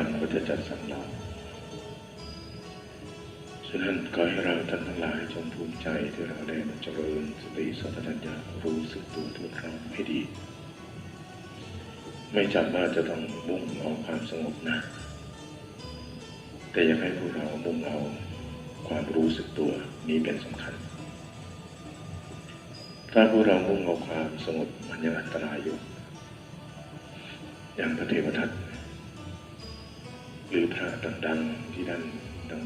รรมก็จะจัดสรรเราฉะนั้นขอให้เราท่านทั้งหลายจงภูมิใจที่เราได้มาเจริญสติสัมปชัญญะรู้สึกตัวทั่วพร้อมให้ดี ไม่จำว่าจะต้องมุ่งเอาความสงบนะ แต่อยากให้พวกเรามุ่งเอาความรู้สึกตัวนี้เป็นสำคัญ ถ้าพวกเรามุ่งเอาความสงบมันยังอันตรายอยู่อย่างพระเทวทัต หรือพระดังๆที่นั่น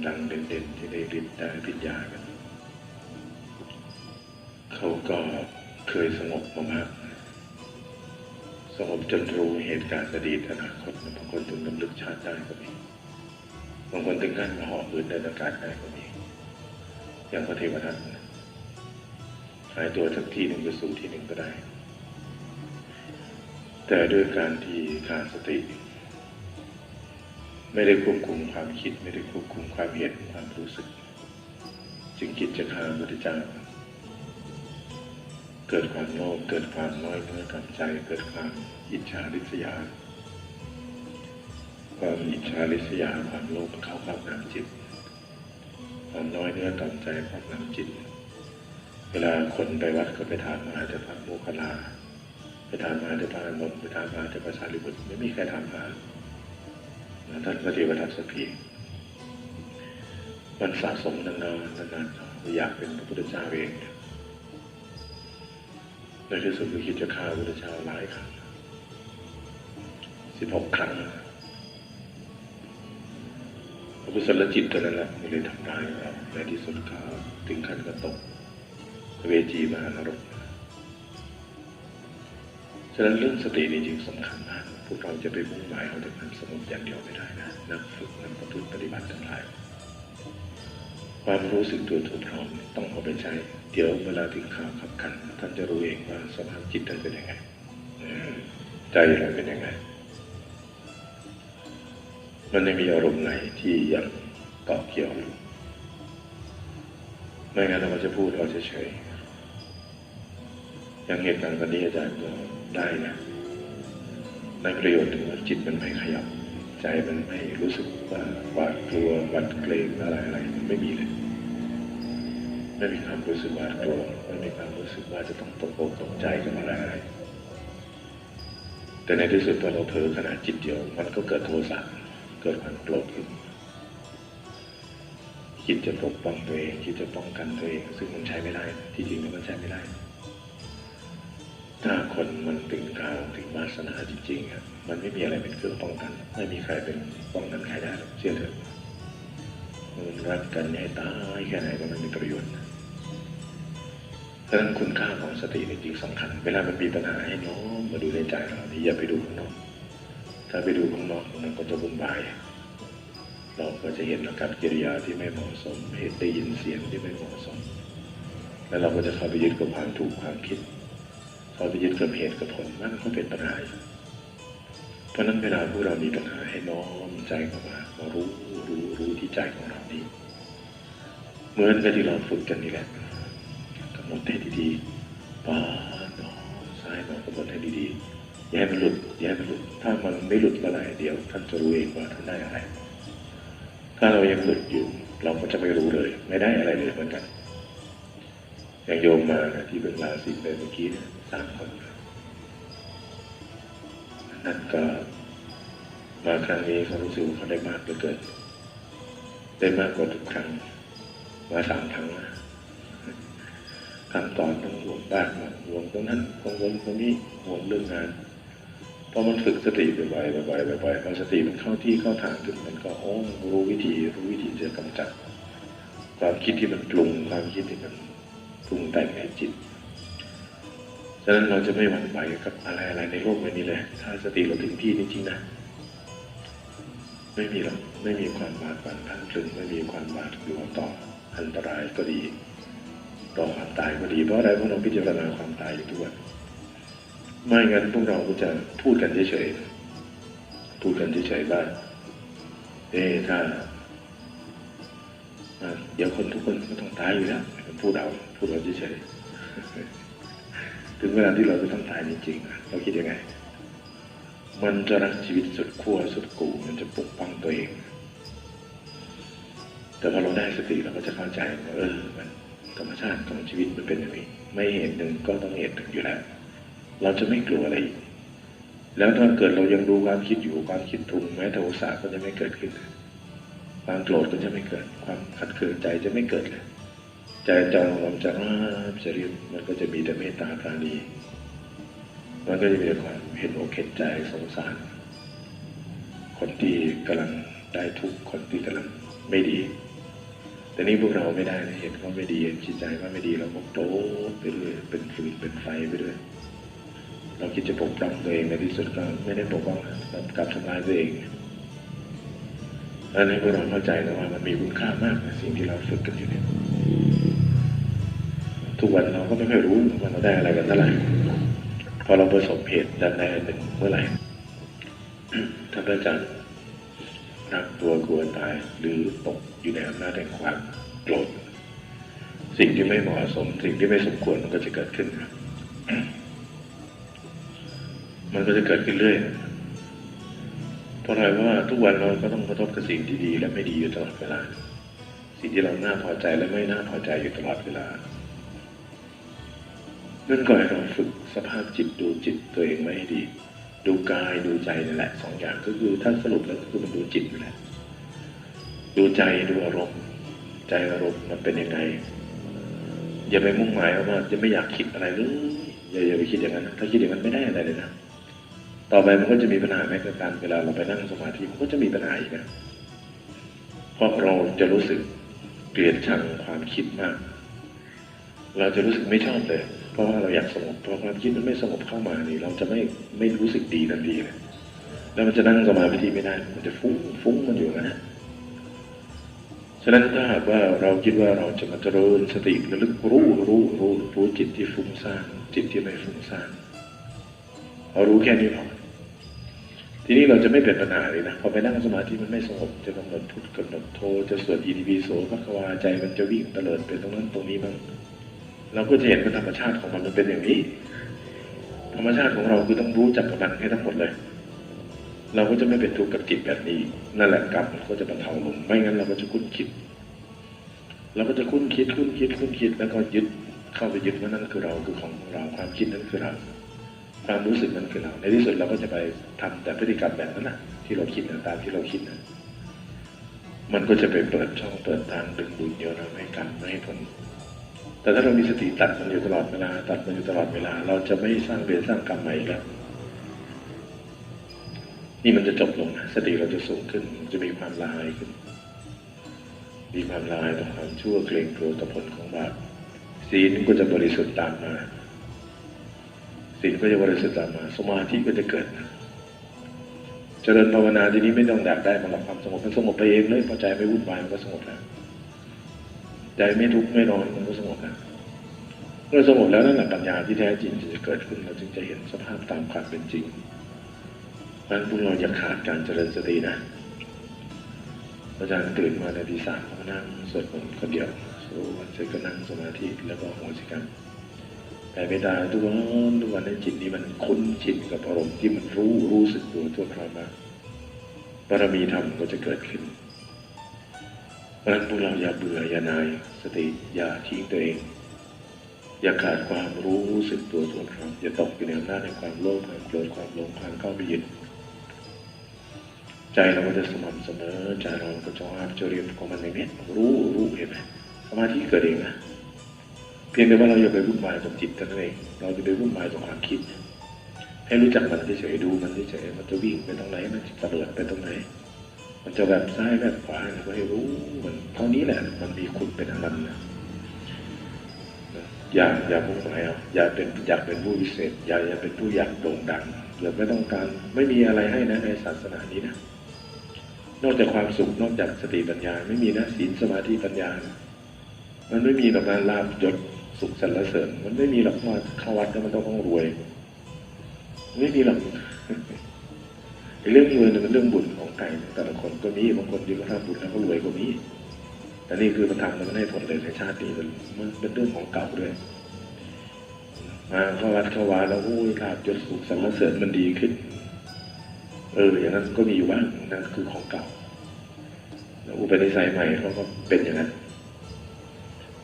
ดังๆเด่นๆที่ได้ฤทธิ์ได้ปิญญากัน เขาก็เคยสงบมามากสงบจนรู้เหตุการณ์อดีตอนาคตบางคนถึงนำลึกชาติได้ก็มีบางคนถึงขั้นมาห่อพื้นเดินอากาศได้ก็มีอย่างพระเทวทัตหายตัวจากที่หนึ่งไปสู่ที่หนึ่งก็ได้ แต่ด้วยการที่ขาดสติ ไม่ได้ควบคุมความคิด ไม่ได้ควบคุมความเห็นความรู้สึกจึงคิดจะฆ่าพระพุทธเจ้าเกิดความโลภเกิดความน้อยเนื้อต่ำใจ เกิดความอิจฉาริษยา ความอิจฉาริษยาความโลภเข้าครอบงำจิต ความน้อยเนื้อต่ำใจครอบงำจิต เวลาคนไปวัดก็ไปถามมาแต่พระโมคคัลลาไปถามมาแต่พระอานนท์ไปถามมาแต่พระสารีบุตรไม่มีใครถามมา ท่านพระเทวทัตสักทีมันสะสมนานๆนานๆอยากเป็นพระพุทธเจ้าเองในที่สุดก็คิดจะฆ่าพระพุทธเจ้าหลายครั้งสิบหกครั้งพระกุศลจิตตัวนั้นแหละมันเลยทำร้ายเราในที่สุดก็ถึงขั้นก็ตกเวจีมหานรก ฉะนั้นเรื่องสตินี่จริงสำคัญมาก พวกเราจะไปมุ่งหมายเอาแต่ความสงบอย่างเดียวไม่ได้นะนักฝึกนักประพฤติปฏิบัติทั้งหลายความรู้สึกตัวทั่วพร้อมต้องเอาไปใช้ เดี๋ยวเวลาถึงข่าวขับขันท่านจะรู้เองว่าสภาพจิตท่านเป็นยังไงใจเราเป็นยังไง มันไม่มีอารมณ์ไหนที่ยังเกาะเกี่ยวอยู่ไม่งั้นเราจะพูดเราจะเฉยๆอย่างเหตุการณ์วันนี้อาจารย์ก็ ได้นะได้ประโยชน์ถึงว่าจิตมันไม่ขยับ ใจมันไม่รู้สึกว่าหวาดกลัวหวัดเกรงอะไรอะไรมันไม่มีเลยไม่มีความรู้สึกหวาดกลัวไม่มีความรู้สึกว่าจะต้องตกอกตกใจกับอะไรอะไรแต่ในที่สุดพอเราเผลอขนาดจิตเดียว มันก็เกิดโทสะเกิดความโกรธขึ้นคิดจะปกป้องตัวเองคิดจะป้องกันตัวเอง ซึ่งมันใช้ไม่ได้ ที่จริงแล้วมันใช้ไม่ได้ ถ้าคนมันถึงกาวถึงวาสนาจริงๆอะมันไม่มีอะไรเป็นเครื่องป้องกัน ไม่มีใครเป็นป้องกันใครได้หรอกเชื่อเถอะมันรักกันให้ตายแค่ไหนก็ไม่มีประโยชน์เพราะฉะนั้นคุณค่าของสติจริงๆสำคัญ เวลามันมีปัญหาให้น้อมมาดูในใจเรานี่อย่าไปดูข้างนอก ถ้าไปดูข้างนอกมันก็จะวุ่นวายเราก็จะเห็นอาการกิริยาที่ไม่เหมาะสมเห็นได้ยินเสียงที่ไม่เหมาะสม แล้วเราก็จะเข้าไปยึดกับความถูกความคิด เข้าไปยึดกับเหตุกับผลมันก็เป็นปัญหาเพราะนั้นเวลาพวกเรามีปัญหาให้น้อมใจเข้ามามารู้รู้รู้ที่ใจของเรานี้เหมือนกับที่เราฝึกกันนี่แหละกำหนดให้ดีๆป้าหนอซ้ายหนอกำหนดให้ดีๆอย่าให้มันหลุดอย่าให้มันหลุดถ้ามันไม่หลุดเมื่อไหร่เดี๋ยว ท่านจะรู้เองว่าท่านได้อะไร ถ้าเรายังหลุดอยู่ เราก็จะไม่รู้เลย ไม่ได้อะไรเลยเหมือนกันอย่างโยมมาที่เป็นลาสิกเลยเมื่อกี้เนี่ย สามคนนั่นก็มาครั้งนี้เขารู้สึกเขาได้มากเหลือเกิน ได้มากกว่าทุกครั้ง มาสามครั้งนะคำตอนต้องห่วงบ้านบ้าห่วงตรงนั้นกังวลตรงนี้ห่วงเรื่องงานพอมันฝึกสติบ่อยๆบ่อยๆบ่อยๆพอสติมันเข้าที่เข้าทางขึ้นมันก็โอ้รู้วิธีรู้วิธีจะกำจัด ความคิดที่มันปรุงความคิดที่มันปรุงแต่งในจิต ฉะนั้นเราจะไม่หวั่นไหวกับอะไรอะไรในโลกใบนี้เลย ถ้าสติเราถึงที่จริงๆนะ ไม่มีหรอก ไม่มีความบาดหวั่นพันพลึงไม่มีความบาดกลัวต่ออันตรายก็ดี ต่อความตายก็ดี เพราะอะไรเพราะเราพิจารณาความตายอยู่ทุกวันไม่งั้นพวกเราก็จะพูดกันเฉยๆ พูดกันเฉยๆบ้างเอ๊ถ้าเดี๋ยวคนทุกคนก็ต้องตายอยู่แล้วผมพูดเอา พูดเอาเฉยๆ ถึงเวลาที่เราจะต้องตายจริงๆเราคิดยังไง มันจะรักชีวิตสุดขั้วสุดกูมันจะปกป้องตัวเอง แต่พอเราได้สติเราก็จะเข้าใจว่าเออมันธรรมชาติของชีวิตมันเป็นอย่างนี้ไม่เหตุหนึ่งก็ต้องเหตุหนึ่งอยู่แล้ว เราจะไม่กลัวอะไรอีกแล้วถ้าเกิดเรายังดูความคิดอยู่ความคิดปรุงแม้โทสะก็จะไม่เกิดขึ้น ความโกรธก็จะไม่เกิด ความขัดเคืองใจจะไม่เกิดเลย ใจจองลมจะราบจะเรียบมันก็จะมีแต่เมตตาปราณีมันก็จะมีแต่ความเห็นอกเห็นใจสงสาร คนที่กำลังได้ทุกคนที่กำลังไม่ดี แต่นี่พวกเราไม่ได้เห็นเขาไม่ดีเห็นจิตใจว่าไม่ดีเราก็โตไปเรื่อยเป็นฟืนเป็นไฟไปเรื่อยเราคิดจะปกป้องตัวเองในที่สุดก็ไม่ได้ปกป้องนะกลับทำลายตัวเองอันนี้พวกเราเข้าใจนะว่ามันมีคุณค่ามากนะสิ่งที่เราฝึกกันอยู่เนี่ย ทุกวันเราก็ไม่ค่อยรู้ว่าเราได้อะไรกันเท่าไหร่พอเราประสบเหตุดันใดหนึ่งเมื่อไหร่ท่านอาจารย์รักตัวกลัวตายหรือตกอยู่ในอำนาจแห่งความโกรธสิ่งที่ไม่เหมาะสม สิ่งที่ไม่สมควรมันก็จะเกิดขึ้นครับมันก็จะเกิดขึ้นเรื่อยเพราะอะไรว่าทุกวันเราก็ต้องกระทบกับสิ่งที่ดีและไม่ดีอยู่ตลอดเวลา สิ่งที่เราน่าพอใจและไม่น่าพอใจอยู่ตลอดเวลา นั่นก็ให้เราฝึกสภาพจิตดูจิตตัวเองไว้ให้ดี ดูกายดูใจนี่แหละสองอย่างก็คือถ้าสรุปแล้วก็คือมันดูจิตนี่แหละดูใจดูอารมณ์ ใจอารมณ์มันเป็นยังไง อย่าไปมุ่งหมายว่าจะไม่อยากคิดอะไรเลยอย่าอย่าไปคิดอย่างนั้นถ้าคิดอย่างนั้นไม่ได้อะไรเลยนะต่อไปมันก็จะมีปัญหาแม้กระทั่งเวลาเราไปนั่งสมาธิมันก็จะมีปัญหาอีกนะเพราะเราจะรู้สึกเกลียดชังความคิดมาก เราจะรู้สึกไม่ชอบเลย เพราะว่าเราอยากสงบพอความคิดมันไม่สงบเข้ามานี่ เราจะไม่ไม่รู้สึกดีทันทีเลยแล้วมันจะนั่งสมาธิไม่ได้ มันจะฟุ้งฟุ้งมันอยู่นะฉะนั้นถ้าหากว่าเราคิดว่าเราจะมาเจริญสติระลึกรู้รู้รู้รู้จิตที่ฟุ้งซ่านจิตที่ไม่ฟุ้งซ่านเรารู้แค่นี้พอทีนี้เราจะไม่เป็นปัญหาเลยนะพอไปนั่งสมาธิมันไม่สงบจะกำหนดพุทธกำหนดโทจะสวดอิติปิโสพระควาใจมันจะวิ่งเตลิดไปตรงนั้นตรงนี้บ้าง เราก็จะเห็นว่าธรรมชาติของมันมันเป็นอย่างนี้ ธรรมชาติของเราคือต้องรู้จักกับมันให้ทั้งหมดเลย เราก็จะไม่เป็นทุกข์กับจิตแบบนี้ นั่นแหละกรรมมันก็จะบรรเทาลง ไม่งั้นเราก็จะคุ้นคิด เราก็จะคุ้นคิดคุ้นคิดคุ้นคิดแล้วก็ยึดเข้าไปยึดว่านั่นคือเราคือของเราความคิดนั้นคือเราความรู้สึกนั้นคือเราในที่สุดเราก็จะไปทำแต่พฤติกรรมแบบนั้นนะที่เราคิดนะตามที่เราคิดนะมันก็จะไปเปิดช่องเปิดทางดึงดูดโยนเราให้กรรมไม่ให้ผล แต่ถ้าเรามีสติตัดมันอยู่ตลอดเวลา ตัดมันอยู่ตลอดเวลา เราจะไม่สร้างเวรสร้างกรรมใหม่อีกแล้ว นี่มันจะจบลงนะสติเราจะสูงขึ้นจะมีความละอายขึ้น มีความละอายต่อความชั่วเกรงกลัวต่อผลของบาปศีลก็จะบริสุทธิ์ตามมาศีลก็จะบริสุทธิ์ตามมา สมาธิก็จะเกิดเจริญภาวนาทีนี้ไม่ต้องอยากได้มาหลับความสงบมันสงบไปเองเลยพอใจไม่วุ่นวายมันก็สงบแล้ว ใจไม่ทุกข์ไม่นอนมันก็สงบแล้วเมื่อสงบแล้วนั่นแหละปัญญาที่แท้จริงจะเกิดขึ้นเราจึงจะเห็นสภาพตามความเป็นจริงนั้นพวกเราอย่าขาดการเจริญสตินะอาจารย์ตื่นมาในที่สามก็นั่งสวดมนต์คนเดียวสวดเสร็จก็นั่งสมาธิแล้วก็โหสิกรรมแต่เวลาทุกวันทุกวันในจิตนี้มันคุ้นชินกับอารมณ์ที่มันรู้รู้สึกตัวทั่วพร้อมมาบารมีธรรมก็จะเกิดขึ้น เพราะฉะนั้นพวกเราอย่าเบื่ออย่านายสติอย่าทิ้งตัวเอง อย่าขาดความรู้สึกตัวทั่วพร้อมอย่าตกอยู่ในอำนาจในความโลภความโกรธความหลงความเข้าไปยึดใจเราก็จะสม่ำเสมอใจเราก็จะว่าจะเรียนของมันอย่างนี้รู้รู้เห็นไหมสมาธิเกิดเองนะเพียงแต่ว่าเราอย่าไปวุ่นวายกับจิตกันเองเราจะไปวุ่นวายกับความคิด ให้รู้จักมันเฉยๆดูมันเฉยๆมันจะวิ่งไปตรงไหนมันจะเตลิดไปตรงไหน มันจะแบบซ้ายแบบขวาเราก็ให้รู้มันเท่านี้แหละ มันมีคุณเป็นอนันต์นะอย่าอย่ามุ่งหมายเอาอย่าเป็นอยากเป็นผู้วิเศษ อย่าอย่าเป็นผู้อยากโด่งดังอย่าไม่ต้องการไม่มีอะไรให้นะในศาสนานี้นะนอกจากความสุขนอกจากสติปัญญา ไม่มีนะศีลสมาธิปัญญานะมันไม่มีหรอกนลาบยศสุขสรรเสริญ มันไม่มีหรอกว่าเข้าวัดแล้วมันต้องต้องรวย ไม่มีหรอก เรื่องเงินเนี่ยมันเรื่องบุญของใครแต่ละคนก็มีบางคนที่เขาทำบุญแล้วก็รวยก็มีแต่นี่คือมันทำแล้วมันให้ผลเลยในชาตินี้มันมันเป็นเรื่องของเก่าด้วยมาเข้าวัดเข้าวาแล้วอุ้ยลาบยศสุขสรรเสริญมันดีขึ้น เออ อย่างนั้นก็มีอยู่บ้างนั่นคือของเก่า แล้วอุปนิสัยใหม่เขาก็เป็นอย่างนั้น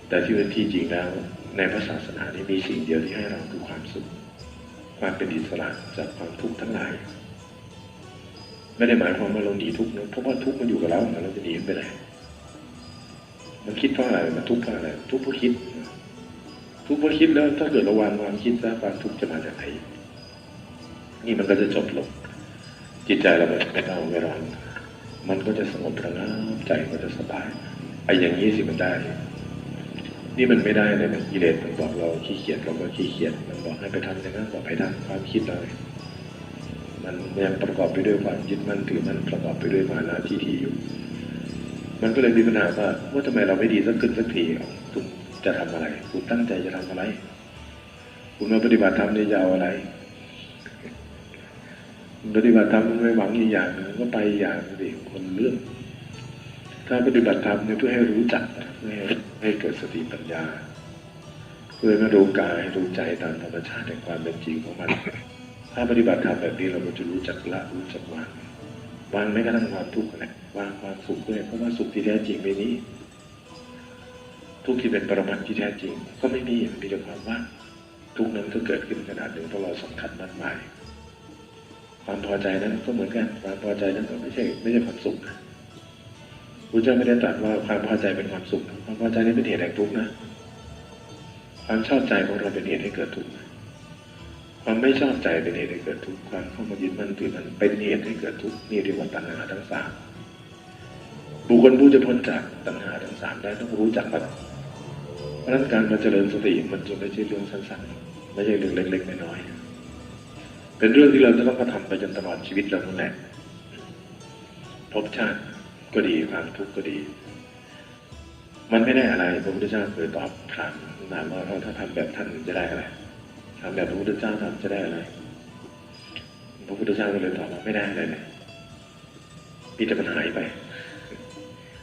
แต่ที่เป็นที่จริงแล้ว ในพระศาสนานี้มีสิ่งเดียวที่ให้เราคือความสุข ความเป็นอิสระจากความทุกข์ทั้งหลาย ไม่ได้หมายความว่าเราหนีทุกข์นะเพราะว่าทุกข์มันอยู่กับเราเราจะหนีมันไปไหนมันคิดเพราะอะไรมันทุกข์เพราะอะไรทุกข์เพราะคิด ทุกข์เพราะคิดแล้ว ถ้าเกิดระวางความคิดแล้วความทุกข์จะมาจากไหนนี่มันก็จะจบลงจิตใจเราแบบไม่เอาไม่ร้อนมันก็จะสงบระงับใจก็จะสบายไอ้อย่างนี้สิมันได้ นี่มันไม่ได้เลยมันกิเลสมันบอกเราขี้เกียจเราก็ขี้เกียจมันบอกให้ไปทำอย่างนั้นบอกไปทำความคิดเราเนี่ย มันยังประกอบไปด้วยความยึดมั่นถือมั่นประกอบไปด้วยมานะที่ทีอยู่ มันก็เลยมีปัญหาว่าว่าทำไมเราไม่ดีสักขึ้นสักทีเอาคุณจะทำอะไร คุณตั้งใจจะทำอะไร คุณมาปฏิบัติธรรมเนี่ยจะเอาอะไรปฏิบัติธรรมไม่หวังอีกอย่างหนึงก็ไปอย่างหนึ่งดิคนเรื่อง ถ้าปฏิบัติธรรมเนี่ยเพื่อให้รู้จักเพื่อให้ให้เกิดสติปัญญาเพื่อให้รู้กายรู้ใจตามธรรมชาติแห่งความเป็นจริงของมัน ถ้าปฏิบัติธรรมแบบนี้เราก็จะรู้จักละรู้จักวางวางไม่กระทั่งความทุกข์นะวางความสุขด้วยเพราะว่าสุขที่แท้จริงไม่มีทุกข์ที่เป็นปรมัตถ์ที่แท้จริง ก็ไม่มีมีแต่ความว่างทุกข์นั้นก็เกิดขึ้นขนาดหนึ่งเพราะเราสำคัญมั่นหมาย ความพอใจนั้นก็เหมือนกันความพอใจนั้นก็ไม่ใช่ไม่ใช่ความสุขนะพระเจ้าไม่ได้ตรัสว่าความพอใจเป็นความสุขความพอใจนี้เป็นเหตุแห่งทุกข์นะ ความชอบใจของเราเป็นเหตุให้เกิดทุกข์นะ ความไม่ชอบใจเป็นเหตุให้เกิดทุกข์ความเข้ามายึดมั่นถือมันเป็นเหตุให้เกิดทุกข์นี่เรียกว่าตัณหาทั้งสามบุคคลผู้จะพ้นจากตัณหาทั้งสามได้ต้องรู้จักมันเพราะนั้นการมาเจริญสติมันจะไม่ใช่เรื่องสั้นๆไม่ใช่เรื่องเล็กๆน้อยๆเป็นเรื่องที่เราจะต้องกระทำไปจนตลอดชีวิตเรานั่นแหละภพชาติก็ดีความทุกข์ก็ดี มันไม่ได้อะไรพระพุทธเจ้าเคยตอบถามถามว่าถ้าทำแบบท่านจะได้อะไร ทำแบบพระพุทธเจ้าทำจะได้อะไรพระพุทธเจ้าก็เลยตอบว่าไม่ได้อะไรเลยมีแต่มันหายไป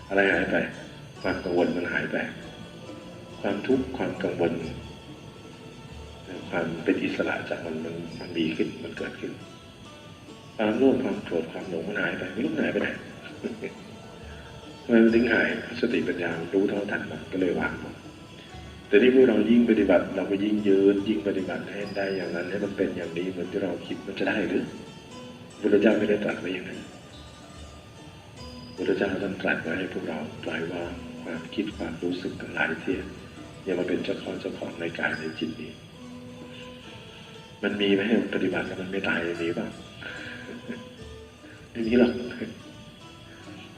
อะไรหายไป ความกังวลมันหายไป ความทุกข์ความกังวลความเป็นอิสระจากมันมันมันมีขึ้นมันเกิดขึ้นความโลภความโกรธความหลงมันหายไปไม่รู้มันหายไปไหนทำไมมันถึงหายสติปัญญารู้เท่าทันมันก็เลยวางหมด แต่ที่พวกเรายิ่งปฏิบัติ เราก็ยิ่งยืนยิ่งปฏิบัติให้ได้อย่างนั้นให้มันเป็นอย่างนี้เหมือนที่เราคิดมันจะได้หรือพุทธเจ้าไม่ได้ตรัสไว้อย่างนั้นพุทธเจ้าท่านตรัสไว้ให้พวกเราปล่อยวางความคิดความรู้สึกทั้งหลายที่อย่ามาเป็นเจ้าของเจ้าของในกายในจิตนี้ มันมีไหมปฏิบัติแล้วมันไม่ตายอย่างนี้เปล่าไม่มีหรอก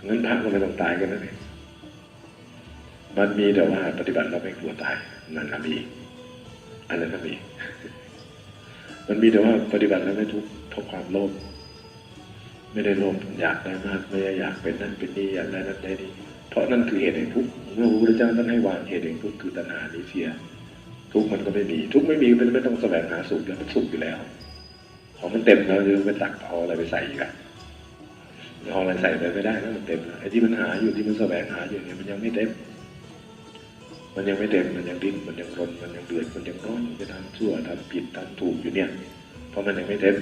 งั้นพระก็ไม่ต้องตายกันนั่นเอง มันมีแต่ว่าปฏิบัติเราไม่กลัวตายนั่นนะมีอันนั้นก็มี มันมีแต่ว่าปฏิบัติแล้วไม่ทุกข์เพราะความโลภไม่ได้โลภอยากได้มาก ไม่ได้อยากเป็นนั่นเป็นนี่อยากได้นั่นได้นี่เพราะนั่นคือเหตุแห่งทุกข์เมื่อพระพุทธเจ้าท่านให้วางเหตุแห่งทุกข์คือตัณหานี้เสีย ทุกข์มันก็ไม่มี ทุกข์ไม่มีมันไม่ต้องแสวงหาสุขแล้วมันสุขอยู่แล้ว ของมันเต็มแล้วจะไปตักเอาอะไรไปใส่อีกอะเอาอะไรใส่ไปไม่ได้แล้วมันเต็มแล้วไอ้ที่มันหาอยู่ที่มันแสวงหาอยู่เนี่ยมันยังไม่เต็ม มันยังไม่เต็มมันยังดิ้นมันยังรนมันยังเดือดมันยังร้อนมันจะทำชั่วทำผิดทำถูกอยู่เนี่ย เพราะมันยังไม่เต็ม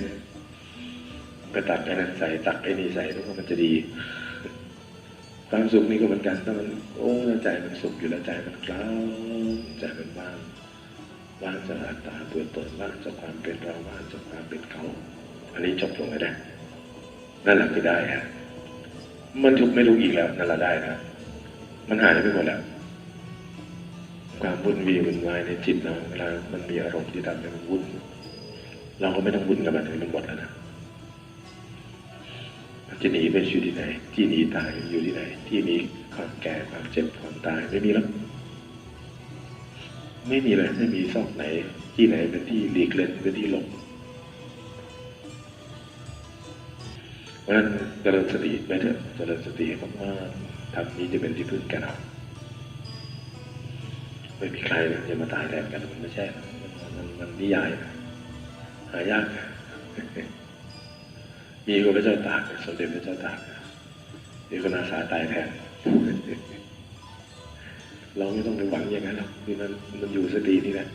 ไปตักไอ้นั้นใส่ตักไอ้นี่ใส่แล้วก็มันจะดีความสุขนี่ก็เหมือนกันถ้ามันโอ้ใจมันสุขอยู่แล้วใจมันกล้าวใจมันว่างว่างจากอัตตาตัวตนว่างจากความเป็นเราว่างจากความเป็นเขา อันนี้จบลงไม่ได้นั่นแหละคือได้ฮะมันทุกไม่รู้อีกแล้วนั่นแหละได้นะมันหายไปหมดแล้ว ความวุ่นวีวุ่นวายในจิตเราเวลามันมีอารมณ์ที่ทำให้มันวุ่นเราก็ไม่ต้องวุ่นกับมันมันหมดแล้วนะจะหนีไปอยู่ที่ไหน ที่หนีตายอยู่ที่ไหน ที่มีความแก่ความเจ็บความตายไม่มีแล้วไม่มีเลยไม่มีซอกไหน ที่ไหนเป็นที่หลีกเล่นเป็นที่หลบเพราะฉะนั้นเจริญสติไปเถอะเจริญสติเพราะว่าทำนี้จะเป็นที่พึ่งแก่เรา ไม่มีใครนะจะมาตายแทนกันมันไม่ใช่มันมันมันนิยายหายาก มีก็พระเจ้าตากสมเด็จพระเจ้าตากมีคนอาสาตายแทนเราไม่ต้องไปหวังอย่างนั้นหรอกคือมันมันอยู่สตินี่แหละ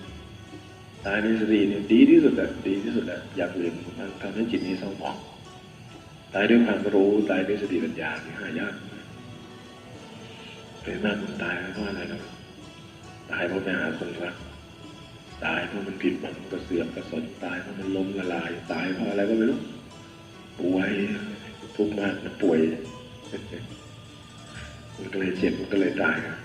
ตายในสตินี่ดีที่สุดอะดีที่สุดอะอยางอื่นมันทำให้จิตนี้เศร้าหมองตายด้วยความรู้ตายด้วยสติปัญญาที่หายากเป็นมากคนตายเพราะอะไรครับ ตายเพราะไปหาคนรัก ตายเพราะมันผิดหวังกระเสือกกระสนตายเพราะมันล้มละลาย ตายเพราะอะไรก็ไม่รู้ ป่วยทุกข์มากมันป่วย มันก็เลยเจ็บมันก็เลยตายครับ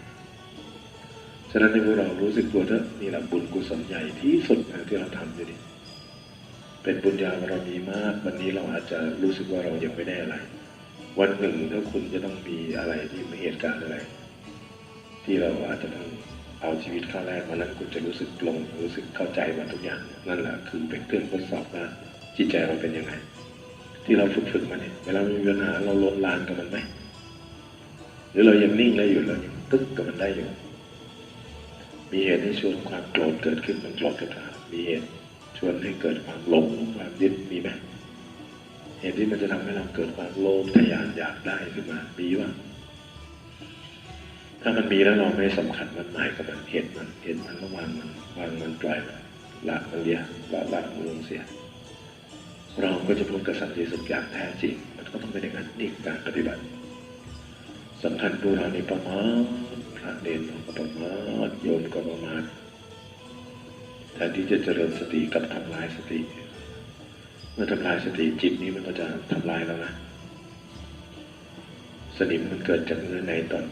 ฉะนั้นในพวกเรารู้สึกตัวเถอะนี่แหละบุญกุศลใหญ่ที่สุดนะที่เราทำอยู่นี่เป็นบุญญาบารมีมาก วันนี้เราอาจจะรู้สึกว่าเรายังไม่ได้อะไร วันหนึ่งถ้าคุณจะต้องมีอะไรที่มีเหตุการณ์อะไร ที่เราอาจจะต้อง เอาชีวิตเข้าแรกวันนั้นคุณจะรู้สึกลงรู้สึกเข้าใจว่าทุกอย่าง นั่นแหละคือเป็นเครื่องทดสอบว่าจิตใจเราเป็นยังไง ที่เราฝึกฝึกๆมาเนี่ยเวลามีปัญหาเราลดลานกับมันไหมหรือเรายังนิ่งได้อยู่เรายังตึ๊กกับมันได้อยู่ มีเหตุให้ชวนความโกรธเกิดขึ้นมันโกรธกับเรามีเหตุชวนให้เกิดความหลงความยึดมีไหมเหตุที่มันจะทำให้เราเกิดความโลภทะยานอยากได้ขึ้นมามีว่า ถ้ามันมีแล้วเราไม่สำคัญมันหมายกับมันเห็นมันเห็นมันระวางมันวางมันปล่อยมันละมันเลียละละมันลงเสีย เราก็จะพบกับสันติสุขอย่างแท้จริง มันก็ต้องเป็นอย่างนั้นนี่การปฏิบัติสำคัญตัวเราในประมาทพระเนรเราก็ประมาทโยมก็ประมาทแทนที่จะเจริญสติกับทำลายสติ เมื่อทำลายสติจิตนี้มันก็จะทำลายแล้วนะสนิมมันเกิดจากเนื้อในตอน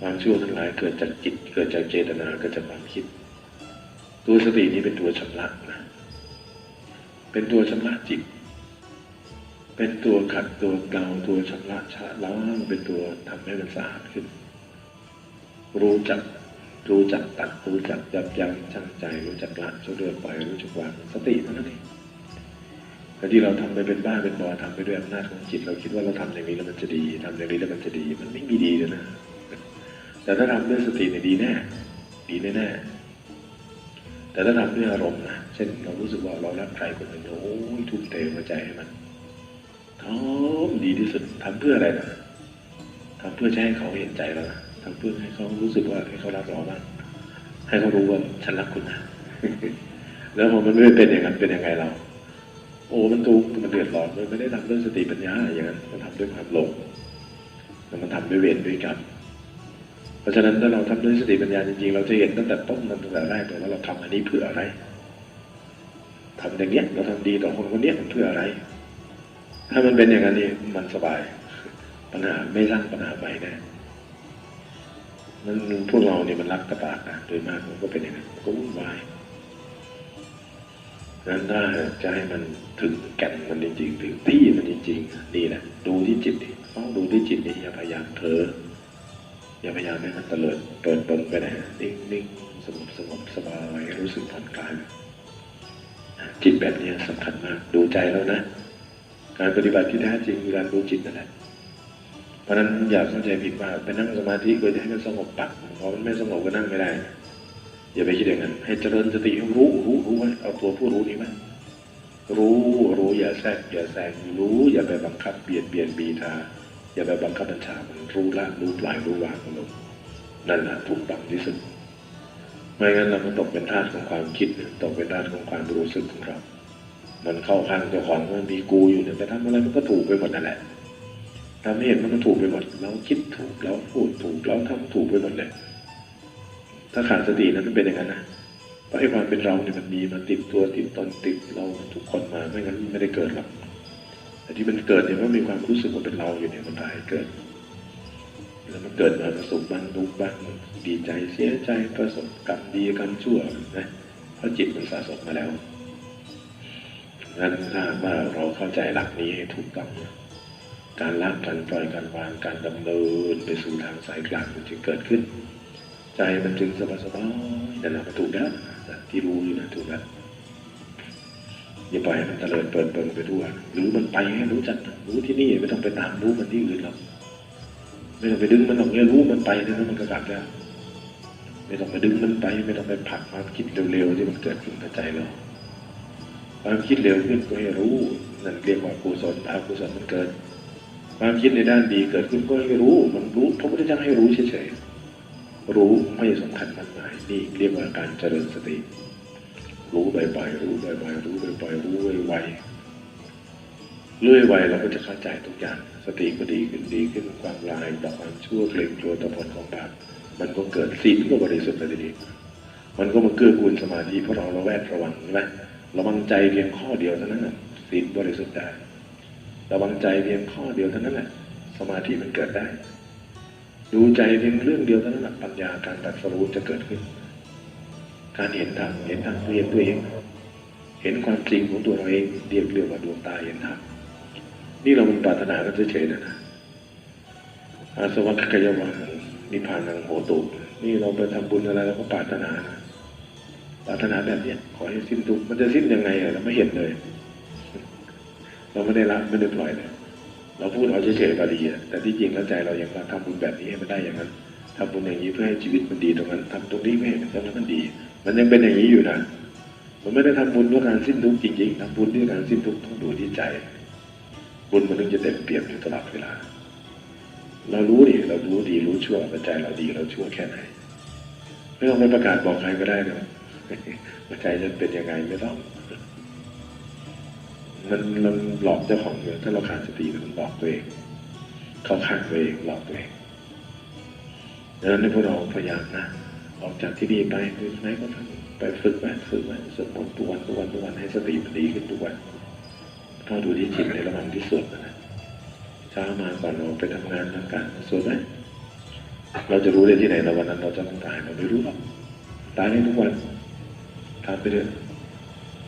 ความชั่วทั้งหลายเกิดจากจิต เกิดจากเจตนาเกิดจากความคิด ตัวสตินี้เป็นตัวชำระนะเป็นตัวชำระจิต เป็นตัวขัดตัวเกาตัวชำระชะล้างเป็นตัวทำให้มันสะอาดขึ้น รู้จักรู้จักตัดรู้จักยับยั้งชั่งใจรู้จักละช่วยเดินไปรู้จักวางสติเท่านั้นเองแต่ที่เราทำไปเป็นบ้าเป็นบอทำไปด้วยอำนาจของจิต เราคิดว่าเราทำอย่างนี้แล้วมันจะดีทำอย่างนี้แล้วมันจะดี มันไม่มีดีเลยนะ แต่ถ้าทำด้วยสติเนี่ยดีแน่ดีแน่ๆแต่ถ้าทำด้วยอารมณ์นะเช่นเรารู้สึกว่าเรารักใครคนหนึ่งโอ้ยทุ่มเทหัวใจให้มันทำดีที่สุดทำเพื่ออะไรนะทำเพื่อจะให้เขาเห็นใจเรานะทำเพื่อให้เขารู้สึกว่าให้เขารักเราบ้างให้เขารู้ว่าฉันรักคุณนะแล้วพอมันไม่เป็นอย่างนั้นเป็นยังไงเรา โอ้มันทุกข์มันเดือดร้อนมันไม่ได้ทำด้วยสติปัญญาอย่างนั้นมันทำด้วยความหลงแล้วมันทำด้วยเวรด้วยกรรม เพราะฉะนั้นถ้าเราทำด้วยสติปัญญาจริงๆ เราจะเห็นตั้งแต่ต้นตั้งแต่แรกเลยว่าเราทำอันนี้เพื่ออะไรทำอย่างเนี้ยเราทำดีต่อคนคนเนี้ยมันเพื่ออะไร ถ้ามันเป็นอย่างนั้นนี่มันสบาย ปัญหาไม่สร้างปัญหาใหม่แน่มันพวกเราเนี่ยมันรักตะปากนะโดยมากมันก็เป็นอย่างนั้นก็วุ่นวายนั้นถ้าจะให้มันถึงแก่นมันจริงๆถึงที่มันจริงๆนี่แหละดูที่จิตต้องดูที่จิตนี่อย่าพยายามเพ้อ อย่าพยายามให้มันเตลิดเปิดเปิงไปไหนนิ่งนิ่งสงบสงบสบายรู้สึกผ่อนคลายจิตแบบนี้สำคัญมากดูใจแล้วนะ การปฏิบัติที่แท้จริงคือการรู้จิตนั่นแหละเพราะนั้นอย่าเข้าใจผิดว่าไปนั่งสมาธิเพื่อจะให้มันสงบปักพอมันไม่สงบก็นั่งไม่ได้ อย่าไปคิดอย่างนั้น ให้เจริญสติรู้รู้รู้ไว้เอาตัวผู้รู้นี้ไว้รู้รู้อย่าแทรกอย่าแซงรู้อย่าไปบังคับเบียดเบียนบีทา อย่าไปบังคับบัญชามันรู้ละรู้ปล่อยรู้วางลงนั่นแหละถูกต้องที่สุดไม่งั้นเราก็ตกเป็นทาสของความคิดตกเป็นทาสของความรู้สึกของเรา มันเข้าข้างเจ้าของมันมีกูอยู่เนี่ยไปทำอะไรมันก็ถูกไปหมดนั่นแหละทำให้เห็นมันก็ถูกไปหมดเราคิดถูกเราพูดถูกเราทำถูกไปหมดเลย ถ้าขาดสตินั้นมันเป็นอย่างนั้นนะเพราะไอ้ความเป็นเราเนี่ยมันมีมันติดตัวติดตนติดเราทุกคนมาไม่งั้นไม่ได้เกิดหรอก แต่ที่มันเกิดเนี่ยมันมีความรู้สึกว่าเป็นเราอยู่เนี่ยมันพาให้เกิด แล้วมันเกิดมาประสบบ้างทุกบ้างดีใจเสียใจประสบกรรมดีกรรมชั่วนะเพราะจิตมันสะสมมาแล้วงั้นถ้าว่าเราเข้าใจหลักนี้ให้ถูกต้องการละการปล่อยการวางการดำเนินไปสู่ทางสายกลางมันจึงเกิดขึ้น ใจมันจึงสบายๆนั่นแหละมันถูกแล้วนะที่รู้อยู่นะถูกแล้ว อย่าปล่อยมันเตลิดเปิดเปิงไปทั่วหรือมันไปให้รู้จักนะรู้ที่นี่ไม่ต้องไปตามรู้มันที่อื่นหรอกไม่ต้องไปดึงมันหรอกเนี่ยรู้มันไปแล้วมันก็กลับแล้วไม่ต้องไปดึงมันไป ไม่ต้องไปผลักความคิดเร็วๆที่มันเกิดขึ้นในใจเราความคิดเร็วขึ้นก็ให้รู้นั่นเรียกว่ากุศลอกุศลมันเกิด ความคิดในด้านดีเกิดขึ้นก็ให้รู้ มันรู้พระพุทธเจ้าให้รู้เฉยๆรู้ไม่สำคัญมากมายนี่เรียกว่าการเจริญสติ รู้บ่อยๆรู้บ่อยๆรู้บ่อยๆรู้ไวๆเรื่อยไวเราก็จะเข้าใจทุกอย่าง สติก็ดีขึ้นดีขึ้นความลายต่อความชั่วเกรงกลัวต่อผลของบาปมันก็เกิดศีลก็บริสุทธิ์เลยทีเดียวมันก็มาเกื้อกูลสมาธิเพราะเราระแวดระวังใช่ไหมระวังใจเพียงข้อเดียวเท่านั้นน่ะศีลบริสุทธิ์ได้ระวังใจเพียงข้อเดียวเท่านั้นแหละสมาธิมันเกิดได้ ดูใจเพียงเรื่องเดียวเท่านั้นแหละปัญญาการตรัสรู้จะเกิดขึ้น การเห็นธรรมเห็นธรรมเรียนตัวเอง เห็นความจริงของตัวเราเองเรียกเรียกว่าดวงตาเห็นธรรมนี่เรามันปรารถนากันเฉยๆนะนะอาสวัคกายวังนิพพานังโหตุนี่เราไปทำบุญอะไรเราก็ปรารถนาปรารถนาแบบเนี้ยขอให้สิ้นทุกข์มันจะสิ้นยังไงเราไม่เห็นเลย เราไม่ได้ละไม่ได้ปล่อยเลยเราพูดเอาเฉยๆบาลีแต่ที่จริงแล้วใจเรายังว่าทำบุญแบบนี้ให้มันได้อย่างนั้นทำบุญอย่างนี้เพื่อให้ชีวิตมันดีตรงนั้นทำตรงนี้เพื่อให้มันตรงนั้นมันดี มันยังเป็นอย่างนี้อยู่นะมันไม่ได้ทำบุญเพื่อการสิ้นทุกข์จริงๆทำบุญเพื่อการสิ้นทุกข์ต้องดูที่ใจ บุญมันถึงจะเต็มเปี่ยมอยู่ตลอดเวลา เรารู้ดิเรารู้ดีรู้ชั่วแต่ใจเราดีเราชั่วแค่ไหน ไม่ต้องไปประกาศบอกใครก็ได้นะว่าใจจะเป็นยังไงไม่ต้อง มันมันหลอกเจ้าของอยู่ถ้าเราขาดสติมันหลอกตัวเอง เข้าข้างตัวเองหลอกตัวเองดังนั้นพวกเราพยายามนะ ออกจากที่นี่ไปคือไหนก็ทำไปฝึกไว้ฝึกไว้สวดมนต์ทุกวันทุกวันทุกวันให้สติมันดีขึ้นทุกวันเข้าดูที่จิตในระหว่างที่สวดนะเช้ามาก่อนเราไปทำงานทำการสวดไหมเราจะรู้ได้ที่ไหนเราวันนั้นเราจะต้องตายเราไม่รู้หรอกตายได้ทุกวันทำไปเถอะ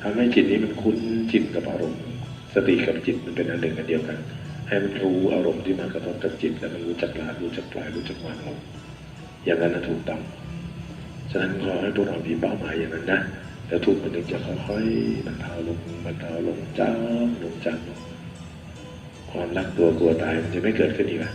ทำให้จิตนี้มันคุ้นจิตกับอารมณ์ สติกับจิตมันเป็นอันหนึ่งอันเดียวกัน ให้มันรู้อารมณ์ที่มากระทบกับจิตแล้วมันรู้จักละรู้จักปล่อยรู้จักวางลงอย่างนั้นนะถูกต้อง ฉะนั้นขอให้พวกเรามีเป้าหมายอย่างนั้นนะแล้วทุกมันถึงจะค่อยๆบรรเทาลงบรรเทาลงจางลงจางลงความรักตัวกลัวตายมันจะไม่เกิดขึ้นอีกแล้ว